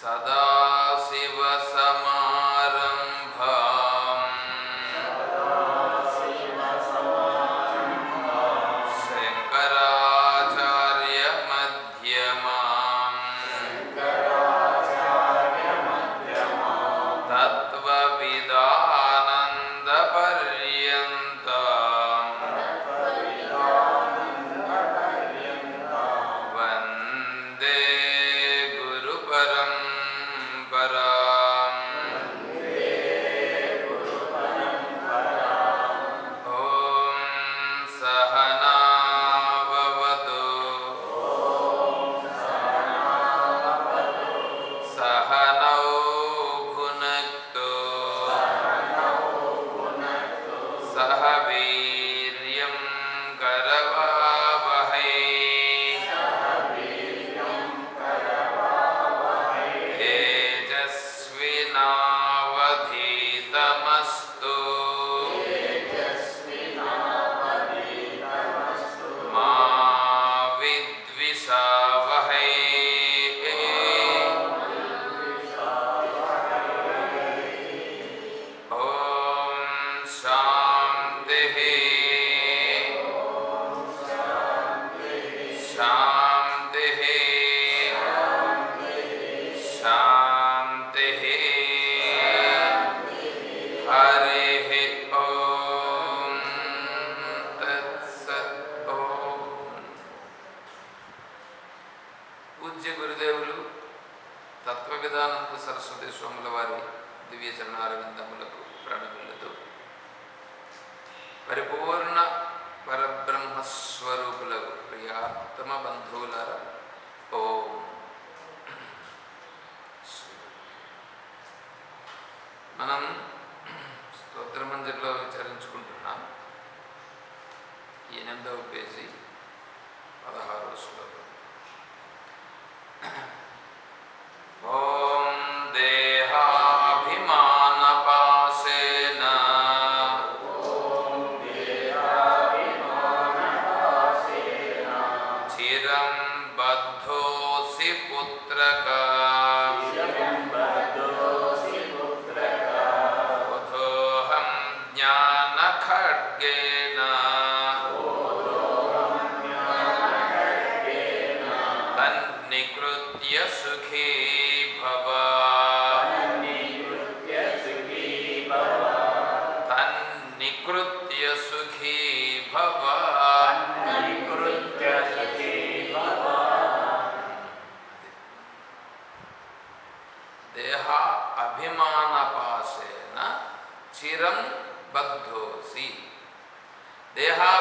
सदा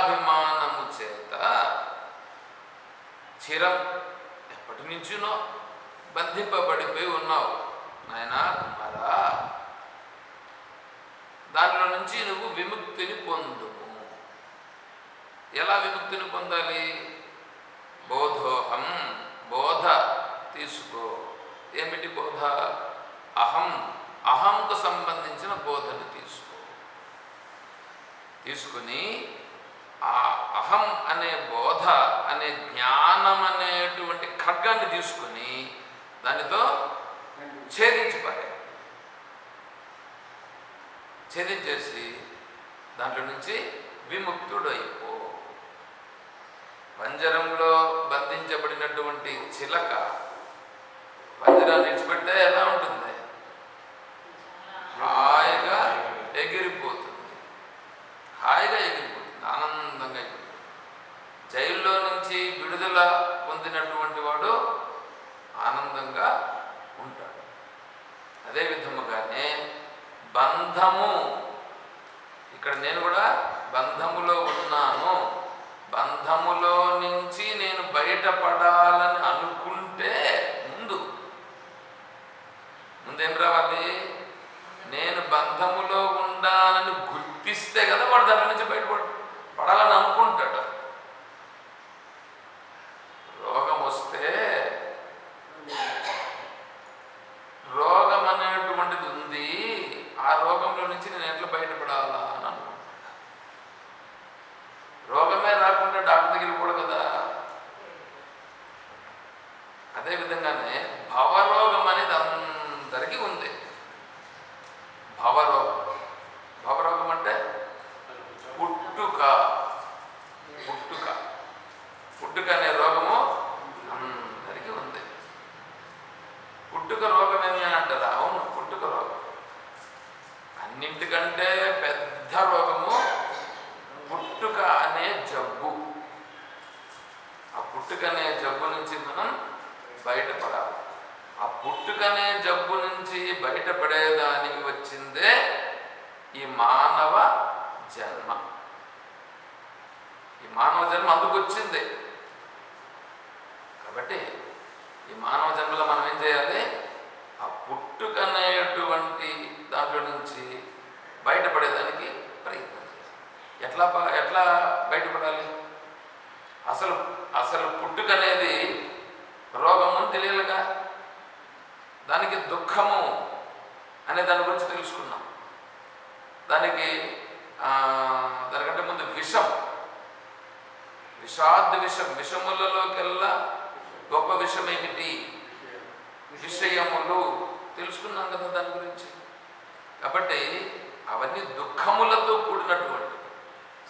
దురాభిమానము చేత చిరం ఎప్పటి నుంచినో బంధింపబడిపోయి ఉన్నావు నాయన కుమారా. దానిలో నుంచి నువ్వు విముక్తిని పొందుము. ఎలా విముక్తిని పొందాలి? బోధోహం బోధ తీసుకో. ఏమిటి బోధ? అహం అహంకు సంబంధించిన బోధను తీసుకో. తీసుకుని ఆ అహం అనే బోధ అనే జ్ఞానం అనేటువంటి ఖడ్గాన్ని తీసుకుని దానితో ఛేదించిపారు ఛేదించేసి దాంట్లో నుంచి విముక్తుడు అయిపో పంజరంలో బంధించబడినటువంటి చిలక పంజరాన్ని విడిచిపెడితే ఎలా ఉంటుంది? హాయ్. తెలియాలిగా దానికి దుఃఖము అనే దాని గురించి తెలుసుకున్నాం. దానికి ఆ, దానికంటే ముందు విషం. విషాద్ విషం విషములలోకెల్లా గొప్ప విషం ఏమిటి విషయములు. తెలుసుకున్నాం కదా దాని గురించి. కాబట్టి అవన్నీ దుఃఖములతో కూడినటువంటి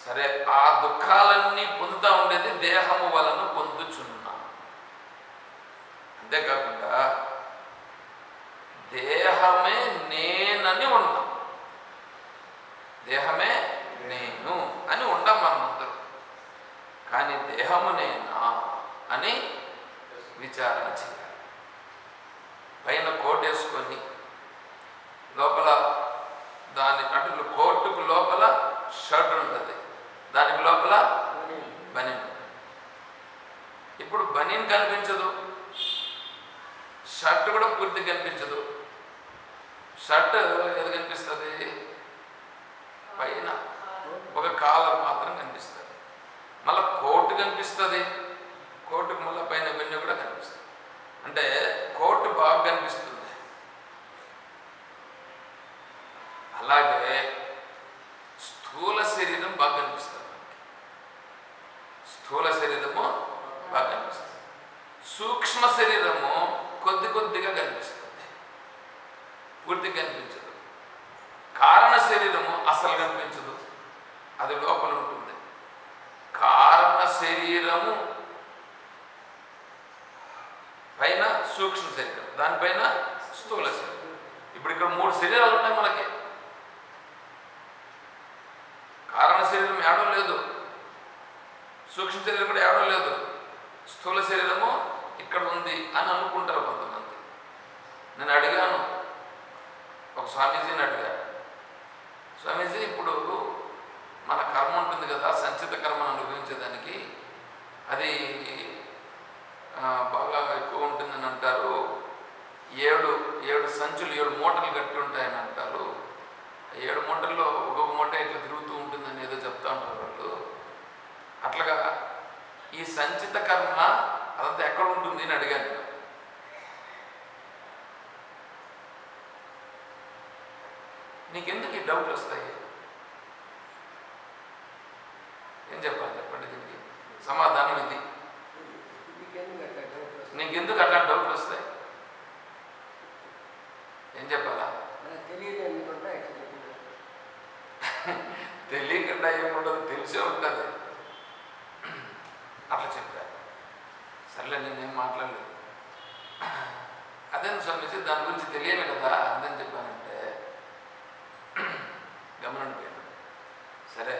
సరే ఆ దుఃఖాలన్నీ పొందుతా ఉండేది దేహము వలన పొందుచున్నాం అంతేకాకుండా దేహమే నేనని ఉండం. దేహమే నేను అని ఉండం మనమందరూ కానీ దేహము నేనా అని విచారణ చేయాలి. పైన కోట్ వేసుకొని లోపల దాని అటు కోటుకు లోపల షర్ట్ ఉంటుంది. దానికి లోపల బనీన్. ఇప్పుడు బనిన్ కనిపించదు. షర్ట్ కూడా పూర్తి కనిపించదు. షర్ట్ ఏది కనిపిస్తుంది? పైన. ఒక కాలర్ మాత్రం కనిపిస్తుంది. మళ్ళీ కోర్టు కనిపిస్తుంది. కోటుకు మళ్ళీ పైన వెన్ను కూడా కనిపిస్తుంది. అంటే కోటు బాగా కనిపిస్తుంది అలాగే స్థూల శరీరం బాగా కనిపిస్తుంది మనకి. స్థూల శరీరము బాగా కనిపిస్తుంది సూక్ష్మ శరీరము కొద్ది కొద్దిగా కనిపిస్తుంది పూర్తి కనిపించదు కారణ శరీరము అసలు కనిపించదు అది లోపల ఉంటుంది కారణ శరీరము పైన సూక్ష్మ శరీరం దానిపైన స్థూల శరీరం ఇప్పుడు ఇక్కడ మూడు శరీరాలు ఉన్నాయి మనకి కారణ శరీరం ఏడో లేదు సూక్ష్మ శరీరం కూడా ఏడో లేదు స్థూల శరీరము ఇక్కడ ఉంది అని అనుకుంటారు కొంతమంది నేను అడిగాను ఒక స్వామీజీని అడిగాను స్వామీజీ ఇప్పుడు మన కర్మ ఉంటుంది కదా సంచిత కర్మను అనుభవించేదానికి అది బాగా ఎక్కువ ఉంటుందని అంటారు ఏడు ఏడు సంచులు ఏడు మూటలు కట్టి ఉంటాయని అంటారు ఏడు మూటల్లో ఒక్కొక్క మూట ఇట్లా తిరుగుతూ చెప్తా ఉంటారు వాళ్ళు అట్లాగా ఈ సంచిత కర్మ అదంతా ఎక్కడ ఉంటుంది అని అడిగాను. నేను. నీకెందుకు ఈ డౌట్లు వస్తాయి? ఏం చెప్పాలి చెప్పండి దీనికి? సమాధానం ఇది. నీకెందుకు అట్లా డౌట్లు వస్తాయి? ఏం చెప్పాలా? తెలియకుండా ఏముండదు తెలిసే ఉంటుంది. అట్లా చెప్పారు. సర్లే నేనేం మాట్లాడలేదు. అదే స్వామిజీ దాని గురించి తెలియాలి కదా అందని చెప్పానంటే గమనండిపోయాను సరే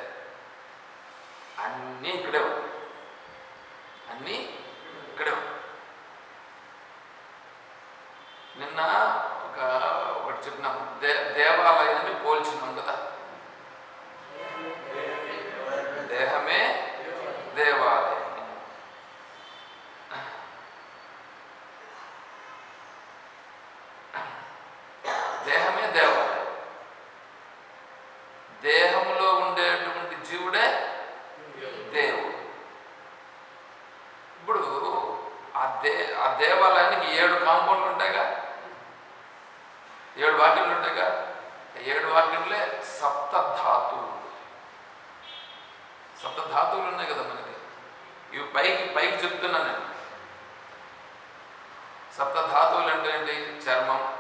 అన్నీ ఇక్కడే ఉన్నాయి. అన్నీ ఇక్కడే ఉన్నాయి నిన్న ఒక ఒకటి చెప్పినాం దే దేవాలయాన్ని పోల్చినాం కదా దేహమే దేవాలయం దేహమే దేవాలయం దేహంలో ఉండేటువంటి జీవుడే దేవుడు ఇప్పుడు ఆ దే ఆ దేవాలయానికి ఏడు కాంపౌండ్లు ఉంటాయిగా? ఏడు వాక్యంలు ఉంటాయిగా? ఏడు వాక్యంలే సప్త ధాతువులు. సప్త ధాతువులు ఉన్నాయి కదా మనకి? ఇవి పైకి పైకి చెప్తున్నా నేను. సప్త ధాతువులు అంటే ఏంటి? చర్మం.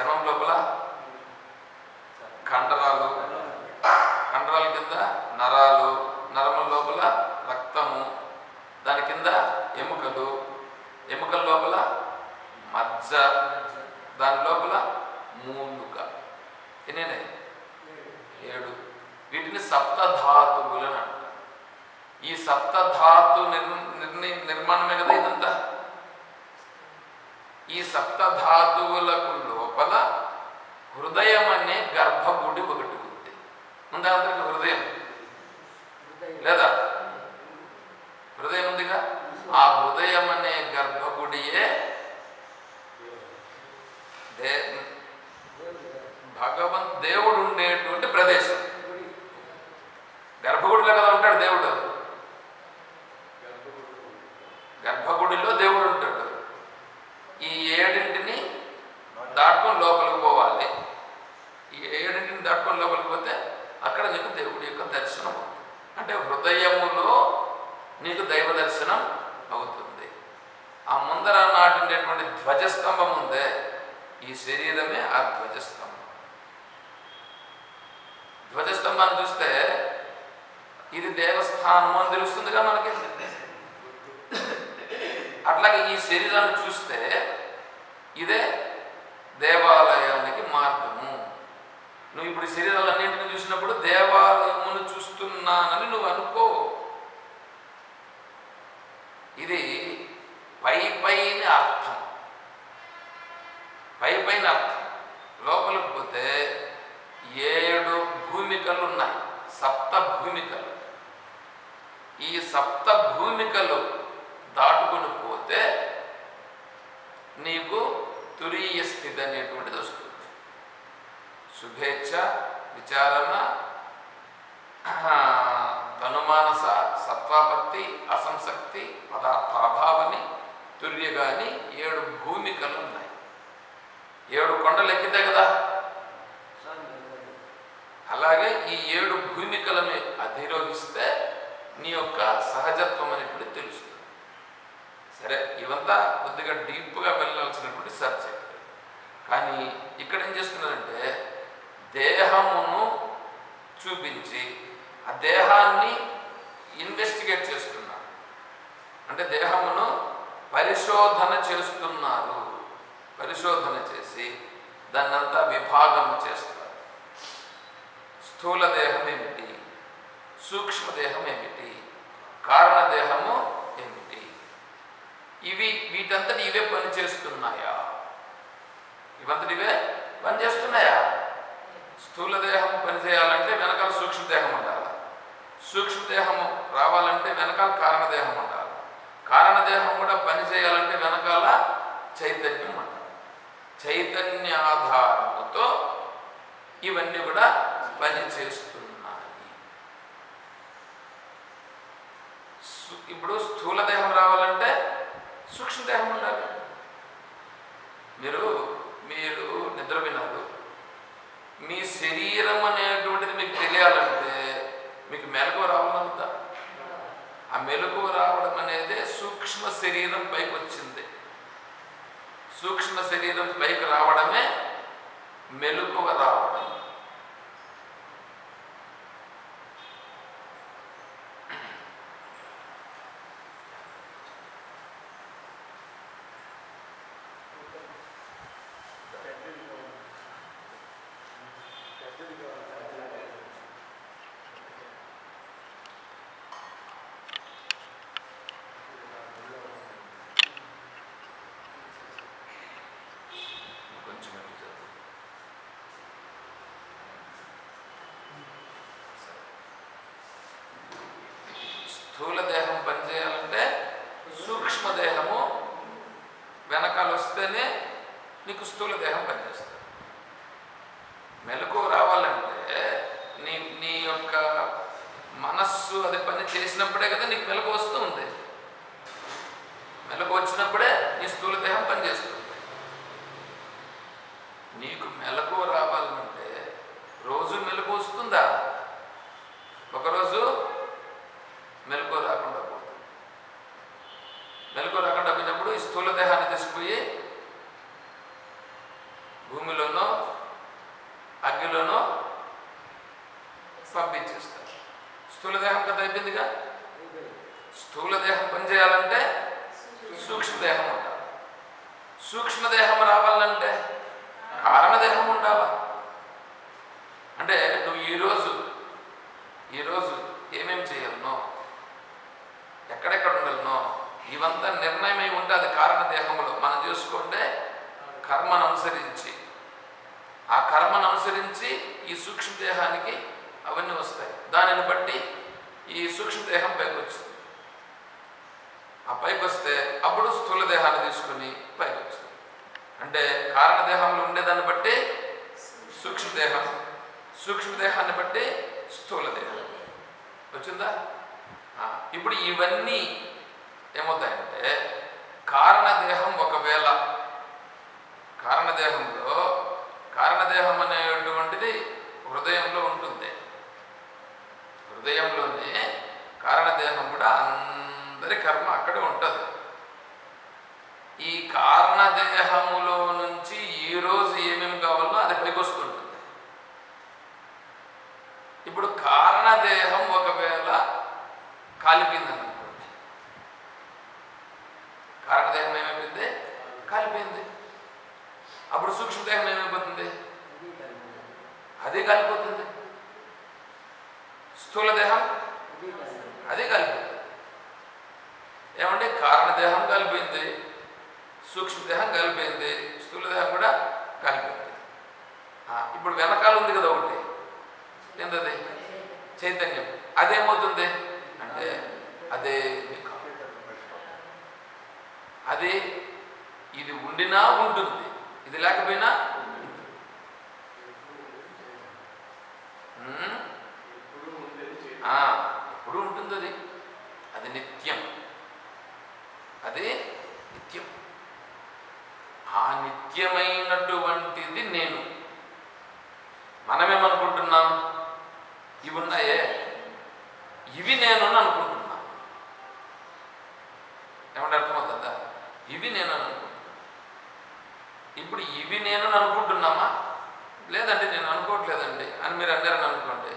చర్మం లోపల కండరాలు. కండరాల కింద నరాలు. నరముల లోపల దాని కింద ఎముకలు ఎముకల లోపల మజ్జ దాని లోపల మూలుక. ఎన్నినాయి? ఏడు. వీటిని సప్తధాతువులు అని ఈ సప్తధాతు నిర్ నిర్మాణమే కదా ఇదంతా? ఈ సప్తధాతువులకు లోపల హృదయం అనే గర్భగుడి ఒకటి ఉంది. ముందు అందరికి హృదయం లేదా హృదయం ఉందిగా ఆ హృదయం అనే గర్భగుడియే దే భగవంత్ దేవుడు ఉండేటువంటి ప్రదేశం గర్భగుడిలో కదా ఉంటాడు దేవుడు గర్భగుడిలో దేవుడు ఉంటాడు ఈ ఏడింటిని దాటుకొని లోపలికి పోవాలి ఈ ఏడింటిని దాటుకొని లోపలికి పోతే అక్కడ నీకు దేవుడి యొక్క దర్శనం అవుతుంది అంటే హృదయములో నీకు దైవ దర్శనం అవుతుంది ఆ ముందర నాటినటువంటి ధ్వజస్తంభం ఉందే ఈ శరీరమే ఆ ధ్వజస్తంభం ధ్వజస్తంభాన్ని చూస్తే ఇది దేవస్థానం అని తెలుస్తుందిగా మనకి అట్లాగే ఈ శరీరాన్ని చూస్తే ఇదే దేవాలయానికి మార్గము నువ్వు ఇప్పుడు శరీరాలన్నింటినీ చూసినప్పుడు దేవాలయమును చూస్తున్నానని నువ్వు అనుకో ఇది పై పైన అర్థం పై పైన అర్థం లోపలికి పోతే ఏడు భూమికలు ఉన్నాయి సప్త భూమికలు ఈ సప్త భూమికలు దాటుకొని పోతే నీకు తురీయ స్థితి అనేటువంటిది వస్తుంది శుభేచ్ఛ విచారణ తనుమానస సత్వాపత్తి అసంశక్తి పదార్థాభావని తుర్యగాని ఏడు భూమికలు ఉన్నాయి ఏడు కొండలు ఎక్కితే కదా అలాగే ఈ ఏడు భూమికలను అధిరోహిస్తే నీ యొక్క సహజత్వం అనేటువంటి తెలుస్తుంది సరే ఇవంతా కొద్దిగా డీప్గా వెళ్ళవలసినటువంటి సబ్జెక్ట్ కానీ ఇక్కడ ఏం చేస్తున్నారంటే దేహమును చూపించి ఆ దేహాన్ని ఇన్వెస్టిగేట్ చేస్తున్నారు. అంటే దేహమును పరిశోధన చేస్తున్నారు. పరిశోధన చేసి దాన్నంతా విభాగం చేస్తారు స్థూల దేహం ఏమిటి? సూక్ష్మదేహం ఏమిటి? కారణదేహము ఏమిటి? ఇవి వీటంతటి ఇవే పని చేస్తున్నాయా ఇవంతటి ఇవే పని చేస్తున్నాయా? స్థూల దేహం పనిచేయాలంటే వెనకాల సూక్ష్మదేహం ఉండాలి. సూక్ష్మదేహము రావాలంటే వెనకాల కారణదేహం ఉండాలి. కారణదేహం కూడా పనిచేయాలంటే వెనకాల చైతన్యం ఉండాలి. చైతన్యాధారముతో ఇవన్నీ కూడా పని చేస్తున్నాయి. ఇప్పుడు స్థూల దేహం రావాలంటే సూక్ష్మదేహం ఉండాలి. మీరు మీరు మీ శరీరం అనేటువంటిది మీకు తెలియాలంటే మీకు మెలకువ రావాలనుకుందా ఆ మెలకువ రావడం అనేది సూక్ష్మ శరీరం పైకి వచ్చింది. సూక్ష్మ శరీరం పైకి రావడమే మెలకువ రావడం కొంచెం ఎక్కువ చదువు. సరే. స్థూల దేహం పనిచేయాలంటే సూక్ష్మ దేహము వెనకాల వస్తేనే నీకు స్థూల దేహం పనిచేస్తుంది. మెలకు రావాలంటే నీ నీ యొక్క మనస్సు అది పని చేసినప్పుడే కదా నీకు మెలకు వస్తూ ఉంది మెలకు వచ్చినప్పుడే నీ స్థూల దేహం పనిచేస్తుంది. నీకు మెలకు రావాలంటే రోజు మెలకు వస్తుందా? ఒకరోజు మెలకు రాకుండా పోతుంది మెలకు రాకుండా పోయినప్పుడు ఈ స్థూల దేహాన్ని తీసుకుపోయి భూమిలోనో అగ్గిలోనో పంపించేస్తారు స్థూల దేహం కదా అయిపోయిందిగా? స్థూల దేహం పనిచేయాలంటే సూక్ష్మదేహం ఉండాలి. సూక్ష్మదేహం రావాలంటే కారణదేహం ఉండాలా అంటే నువ్వు ఈరోజు ఈరోజు ఏమేం చేయాలనో ఇవంతా నిర్ణయమై ఉంటుంది దేహములో మనం చూసుకుంటే కర్మను అనుసరించి ఆ కర్మను అనుసరించి ఈ సూక్ష్మదేహానికి అవన్నీ వస్తాయి. దానిని బట్టి ఈ సూక్ష్మదేహం పైకి వచ్చింది ఆ పైకి వస్తే అప్పుడు స్థూల దేహాన్ని తీసుకుని పైకి వచ్చింది అంటే కారణదేహంలో ఉండేదాన్ని బట్టి సూక్ష్మదేహం సూక్ష్మదేహాన్ని బట్టి స్థూల దేహం. వచ్చిందా? ఇప్పుడు ఇవన్నీ ఏమవుతాయంటే కారణదేహం ఒకవేళ కారణదేహంలో కారణదేహం అనేటువంటిది హృదయంలో ఉంటుంది. హృదయంలోనే కారణదేహం కూడా అందరి కర్మ అక్కడే ఉంటుంది. ఈ కారణదేహములోను నుంచి ఈ రోజు ఏమేమి కావాలో అది పైకి వస్తుంటుంది ఇప్పుడు కారణదేహం ఒకవేళ కాలిపోయింది అనుకోండి కారణదేహం ఏమైపోయింది కాలిపోయింది అప్పుడు సూక్ష్మదేహం ఏమైపోతుంది అది కాలిపోతుంది స్థూల దేహం అది కాలిపోతుంది ఏమంటే కారణదేహం కలిపింది సూక్ష్మదేహం కలిపింది స్థూలదేహం కూడా కలిపింది ఆ, ఇప్పుడు వెనకాల ఉంది కదా ఒకటి ఏంటది చైతన్యం అదేమవుతుంది అంటే అదే మీకు అది ఇది ఉండినా ఉంటుంది ఇది లేకపోయినా ఉంటుంది. ఉమ్, ఆ, ఎప్పుడు ఉంటుంది అది అది నిత్యం అదే నిత్యం. ఆ నిత్యమైనటువంటిది నేను. మనమేమనుకుంటున్నాం? ఇవి ఉన్నాయే? ఇవి నేను అని అనుకుంటున్నా. ఏమంటే అర్థమవుతుందా? ఇవి నేను అని ఇప్పుడు ఇవి నేను అనుకుంటున్నామా? లేదండి నేను అనుకోవట్లేదండి అని మీరు అన్నారని అనుకోండి.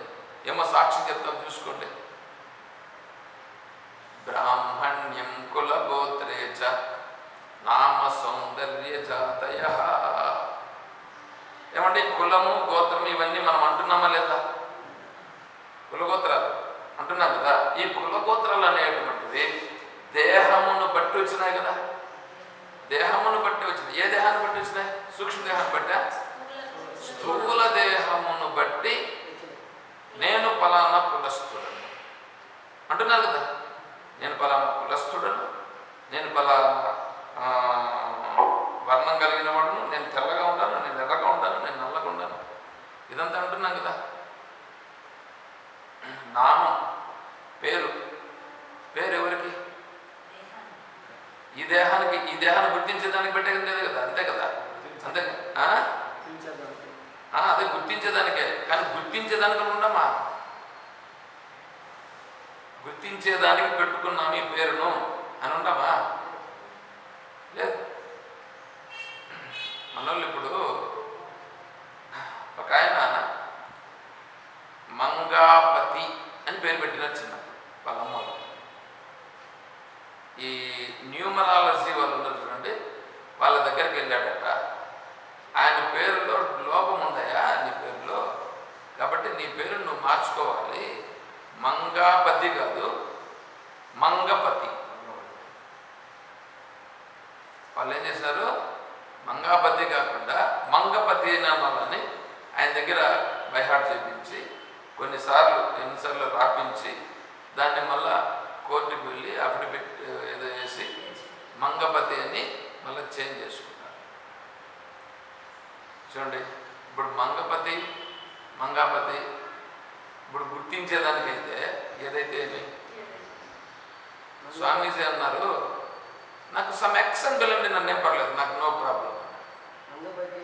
ఏమో సాక్షి చెప్తాం చూసుకోండి. బ్రాహ్మణ్యం కులగోత్రే చ నామ సౌందర్య జాతయ ఏమంటే కులము గోత్రం ఇవన్నీ మనం అంటున్నామా లేదా? కులగోత్రాలు అంటున్నాం కదా. ఈ కులగోత్రాలు అనేటువంటిది దేహమును బట్టి వచ్చినాయి కదా. దేహమును బట్టి వచ్చినాయి. ఏ దేహాన్ని బట్టి వచ్చినాయి? సూక్ష్మ దేహాన్ని బట్టా? స్థూల దేహమును బట్టి నేను ఫలానా కులస్తుడను అంటున్నారు కదా. నేను ఫలానా కులస్థుడను నేను ఆ, వర్ణం కలిగిన వాడును నేను తెల్లగా ఉంటాను నేను ఎర్రగా ఉంటాను నేను నల్లగా ఉంటాను ఇదంతా అంటున్నాం కదా. నామం పేరు పేరు ఎవరికి? ఈ దేహానికి ఈ దేహాన్ని గుర్తించేదానికి పెట్టే లేదు కదా అంతే కదా? అంతే అదే గుర్తించేదానికే కానీ గుర్తించేదానికి ఉండమా? గుర్తించేదానికి పెట్టుకున్నాం ఈ పేరును అని ఉండమా లేదు. మనోళ్ళు ఇప్పుడు ఒక ఆయన మంగాపతి అని పేరు పెట్టినారు చిన్న వాళ్ళ అమ్మలు ఈ న్యూమరాలజీ వాళ్ళు ఉన్నారు చూడండి వాళ్ళ దగ్గరికి వెళ్ళాడట. ఆయన పేరులో లోపం ఉందయా నీ పేరులో. కాబట్టి నీ పేరు నువ్వు మార్చుకోవాలి. మంగాపతి కాదు మంగపతి. వాళ్ళు ఏం చేశారు? మంగాపతి కాకుండా మంగపతి నామాలని ఆయన దగ్గర బైహాట్ చేపించి కొన్నిసార్లు ఎన్నిసార్లు రాపించి దాన్ని మళ్ళా కోర్టుకు వెళ్ళి అఫిడవిట్ ఏదో చేసి మంగపతి అని మళ్ళీ చేంజ్ చేసుకున్నారు చూడండి ఇప్పుడు మంగపతి మంగాపతి ఇప్పుడు గుర్తించేదానికైతే ఏదైతే స్వామీజీ అన్నారు నాకు సమ్ ఎక్స్ అని పిల్లండి నన్ను ఏం పర్లేదు నాకు నో ప్రాబ్లం మంగపతి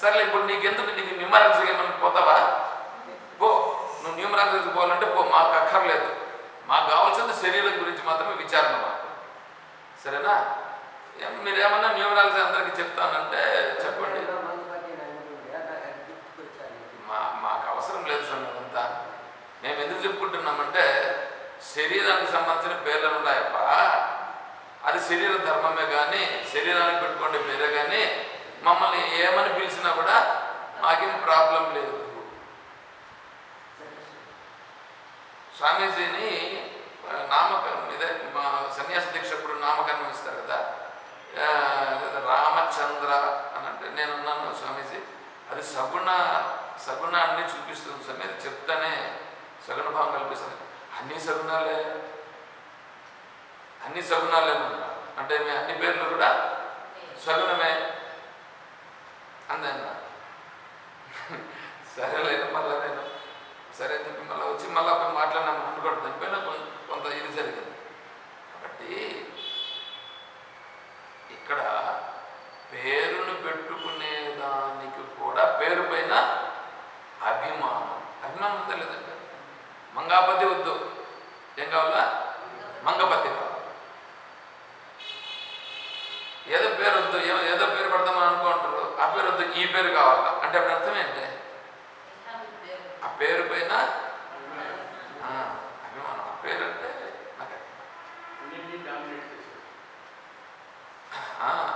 సర్లే ఇప్పుడు నీకెందుకు నీకు న్యూమరన్స్ ఏమన్నా పోతావా? పో నువ్వు న్యూమరన్స్ పోవాలంటే పో మాకు అక్కర్లేదు. మాకు కావాల్సింది శరీరం గురించి మాత్రమే విచారణ మాకు. సరేనా? మీరేమన్నా న్యూమరాలజీ అందరికీ చెప్తానంటే చెప్పండి. మా మాకు అవసరం లేదు సార్ అంతా మేము ఎందుకు చెప్పుకుంటున్నామంటే శరీరానికి సంబంధించిన పేర్లు ఉన్నాయప్ప. అది శరీర ధర్మమే కానీ శరీరానికి పెట్టుకోండి పేరే కానీ మమ్మల్ని ఏమని పిలిచినా కూడా మాకేం ప్రాబ్లం లేదు. స్వామీజీని నామకరణం ఇదే మా సన్యాస దీక్షప్పుడు నామకరణం ఇస్తారు కదా. రామచంద్ర అని అంటే నేను ఉన్నాను స్వామీజీ. అది సగుణ సగుణాన్ని చూపిస్తుంది స్వామి. అది చెప్తానే సగుణ భావం కల్పిస్తుంది. అన్ని సగుణాలే. అన్ని సగుణాలే అంటే మీ అన్ని పేర్లు కూడా సగుణమే. అందన్న సరేలేదు మళ్ళీ నేను సరే అని చెప్పి మళ్ళీ వచ్చి మళ్ళీ అప్పుడు మాట్లాడినాము అనుకోవడం దానిపైన కొం- కొంత ఇది జరిగింది. కాబట్టి ఇక్కడ పేరును పెట్టుకునే దానికి కూడా పేరు పైన అభిమానం. అభిమానం ఉందా లేదండి మంగాపతి వద్దు. ఏం కావాలా? మంగపతి కావాలి. ఏదో పేరు వద్దు ఏదో పేరు పెడదామని అనుకుంటారు ఆ పేరు కావాలా? అంటే అప్పుడు అర్థం ఏంటి ఆ పేరు పైన? ఆ, అభిమానం. ఆ పేరు అంటే నాకు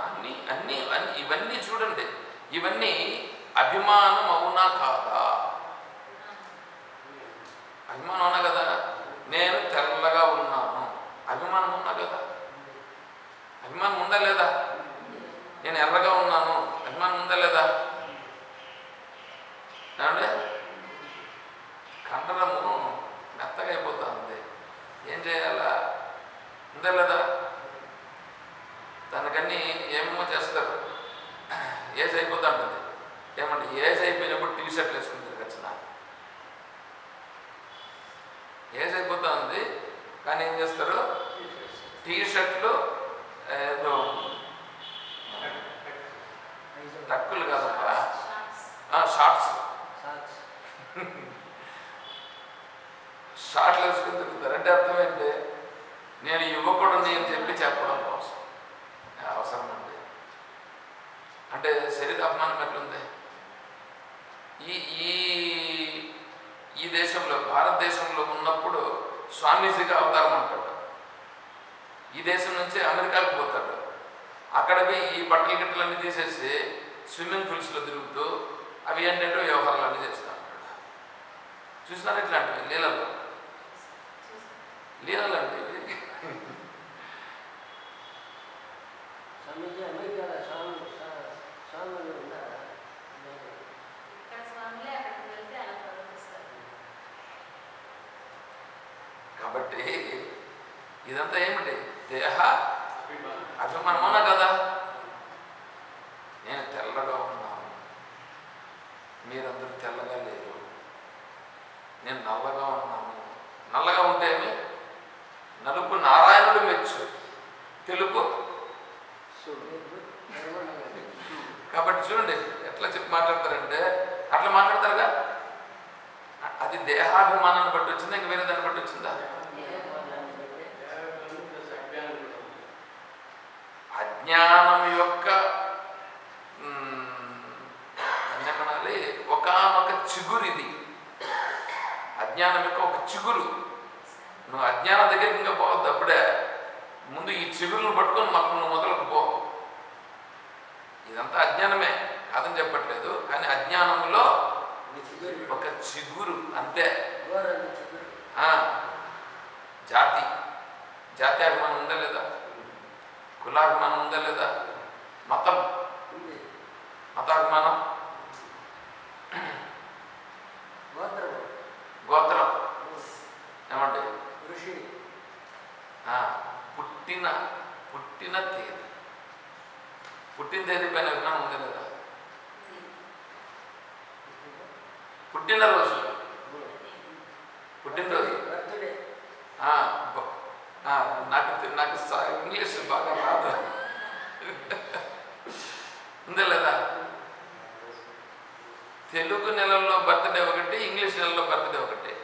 అన్ని అన్ని ఇవన్నీ చూడండి. ఇవన్నీ అభిమానం అవునా కాదా? అభిమానం అవునా కదా? నేను తెల్లగా ఉన్నాను. అభిమానం ఉన్నా కదా? అభిమానం ఉందా లేదా? నేను ఎర్రగా ఉన్నాను. అభిమానం ఉందా లేదా కండరము మెత్తగా అయిపోతా ఉంది ఏం చేయాలా? ఉందా లేదా? తనకన్నీ ఏమేమో చేస్తారు. ఏజ్ అయిపోతా ఉంటుంది. ఏమంటే ఏజ్ అయిపోయినప్పుడు టీ షర్ట్లు వేసుకుంటారు ఖచ్చితంగా. ఏజ్ అయిపోతా ఉంది. కానీ ఏం చేస్తారు? టీ షర్ట్లు ఏదో టక్కులు ఆ, షార్ట్స్. షార్ట్లు వేసుకుని తిరుగుతారు. అంటే అర్థం ఏంటి నేను యువకుడు నేను చెప్పి చెప్పడం కోసం. అవసరం అండి. అంటే శరీర అభిమానం ఎట్లుంది? ఈ ఈ ఈ దేశంలో భారతదేశంలో ఉన్నప్పుడు స్వామీజీగా అవతారం అంటాడు. ఈ దేశం నుంచి అమెరికాకు పోతాడు. అక్కడ పోయి ఈ బట్టలు గిట్టలన్నీ తీసేసి స్విమ్మింగ్ పూల్స్లో తిరుగుతూ అవి ఏంటంటే వ్యవహారాలు అన్నీ చేస్తూ ఉంటాడు చూసినారా ఇట్లాంటివి? లీలలు లీలలు అంటే ఇవి. స్వామీజీ అమెరికాలో స్వామి స్వా- స్వాములు ఉన్నారా లేదు. ఇక్కడ స్వామిలే అక్కడికి వెళ్తే అలా ప్రవర్తిస్తారు కాబట్టి ఇదంతా ఏమిటి దేహ అభిమానమన్నా కదా నేను తెల్లగా ఉన్నాను మీరందరూ తెల్లగా లేరు నేను నల్లగా ఉన్నాను నల్లగా ఉంటే ఏమి నలుపు నారాయణుడు మెచ్చు. తెలుపు? కాబట్టి చూడండి ఎట్లా చెప్పి మాట్లాడతారంటే అట్లా మాట్లాడతారుగా? అది దేహాభిమానాన్ని బట్టి వచ్చిందా ఇంక వేరే దాన్ని బట్టి వచ్చిందా? అజ్ఞానం యొక్క అన్నమనాలి ఒకనొక చిగురు ఇది అజ్ఞానం యొక్క ఒక చిగురు. నువ్వు అజ్ఞానం దగ్గరికి ఇంకా పోవద్దు అప్పుడే. ముందు ఈ చిగురును పట్టుకొని మాకు నువ్వు మొదలకు పో. ఇదంతా అజ్ఞానమే కాదని చెప్పట్లేదు కానీ అజ్ఞానంలో ఒక చిగురు. అంతే. జాతి. జాతి అభిమానం ఉందా లేదా? కులాభిమానం ఉందా లేదా? మతం. మతాభిమానం గోత్రము. గోత్రం ఏమండి ఋషి ఆ, పుట్టిన పుట్టిన తేదీ పుట్టిన తేదీ పైన అభిమానం ఉందా లేదా పుట్టినరోజు. పుట్టినరోజు. నాకు నాకు ఇంగ్లీష్ బాగా రాదు. ఉందా లేదా? తెలుగు నెలల్లో బర్త్డే ఒకటి ఇంగ్లీష్ నెలలో బర్త్డే ఒకటి.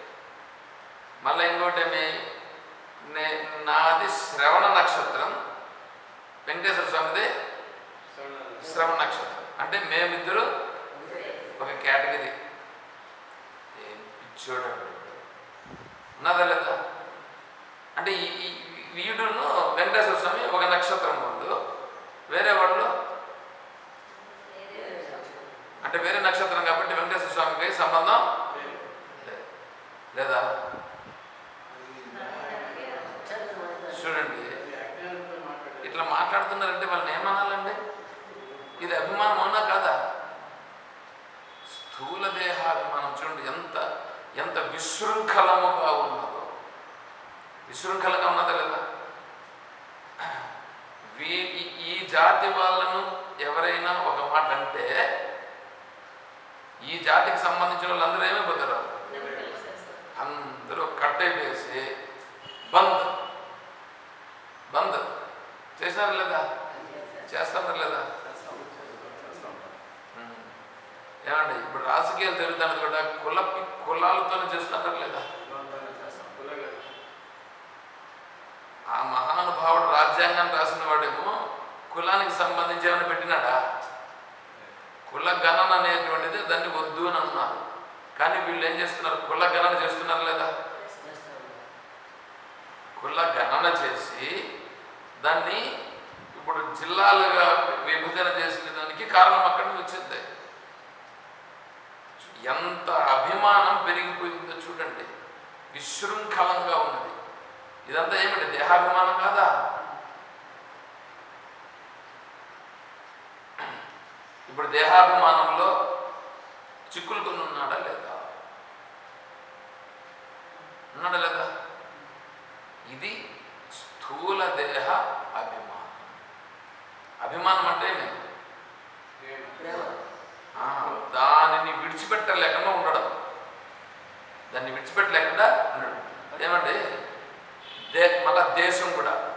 మళ్ళీ ఇంకోటి నాది శ్రవణ నక్షత్రం. వెంకటేశ్వర స్వామిది శ్రవణ నక్షత్రం. అంటే మేమిద్దరు ఒక కేటగిరీ. ఏం పిచ్చోడు ఉన్నదా లేదా? అంటే ఈ వీడును వెంకటేశ్వర స్వామి ఒక నక్షత్రం ముందు వేరే వాళ్ళు? అంటే వేరే నక్షత్రం కాబట్టి వెంకటేశ్వర స్వామికి సంబంధం లేదా? లేదా చూడండి ఇట్లా మాట్లాడుతున్నారంటే వాళ్ళని ఏమనాలండి ఇది అభిమానం అవునా కాదా స్థూల మనం చూడండి ఎంత ఎంత విశృంఖలముగా ఉన్నదో విశృంఖలంగా ఉన్నదా లేదా? ఈ- జాతి వాళ్ళను ఎవరైనా ఒక మాట అంటే ఈ జాతికి సంబంధించిన వాళ్ళందరూ ఏమైపోతారు? అందరూ కట్టేసి బంద్. బంద్. చేసినారా లేదా? చేస్తున్నారు లేదా? ఏమండి ఇప్పుడు రాజకీయాలు తెలుగుతాను కూడా కుల కులాలతోనే చేస్తున్నారు లేదా? ఆ మహానుభావుడు రాజ్యాంగం రాసిన వాడేమో కులానికి సంబంధించి ఏమైనా పెట్టినాడా? కుల గణన అనేటువంటిది దాన్ని వద్దు అని అన్నారు. కానీ వీళ్ళు ఏం చేస్తున్నారు? కుల గణన చేస్తున్నారు లేదా? కుల గణన చేసి దాన్ని ఇప్పుడు జిల్లాలుగా విభజన చేసిన దానికి కారణం అక్కడి నుంచి వచ్చింది. ఎంత అభిమానం పెరిగిపోయిందో చూడండి. విశృంఖలంగా ఉన్నది. ఇదంతా ఏమిటి దేహాభిమానం కాదా? ఇప్పుడు దేహాభిమానంలో చిక్కులుకొని ఉన్నాడా లేదా? ఉన్నాడా లేదా? ఇది స్థూల దేహ అభిమానం. అభిమానం అంటే ప్రేమ. దానిని విడిచిపెట్టలేకుండా ఉండడం. దాన్ని విడిచిపెట్టలేకుండా ఉండడం. ఏమండి? దే మళ్ళా దేశం కూడా.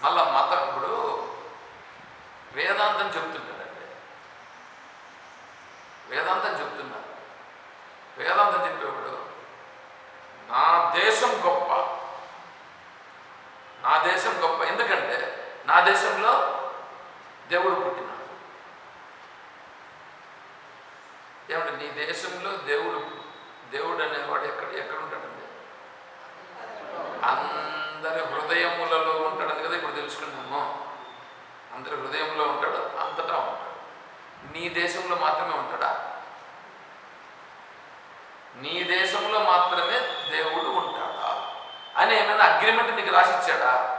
మళ్ళా మతం ఇప్పుడు వేదాంతం చెప్తుంటాడండి. వేదాంతం చెప్తున్నా వేదాంతం చెప్పేవాడు నా దేశం గొప్ప. నా దేశం గొప్ప. ఎందుకంటే నా దేశంలో దేవుడు పుట్టిన ఏమంటే నీ దేశంలో దేవుడు దేవుడు అనేవాడు ఎక్కడ ఎక్కడ ఉంటాడండి? అందరి హృదయములలో ఉంటాడని కదా ఇప్పుడు తెలుసుకున్నాము. అందరి హృదయంలో ఉంటాడు అంతటా ఉంటాడు. నీ దేశంలో మాత్రమే ఉంటాడా? నీ దేశంలో మాత్రమే దేవుడు ఉంటాడా? అని ఏమైనా అగ్రిమెంట్ నీకు రాసిచ్చాడా?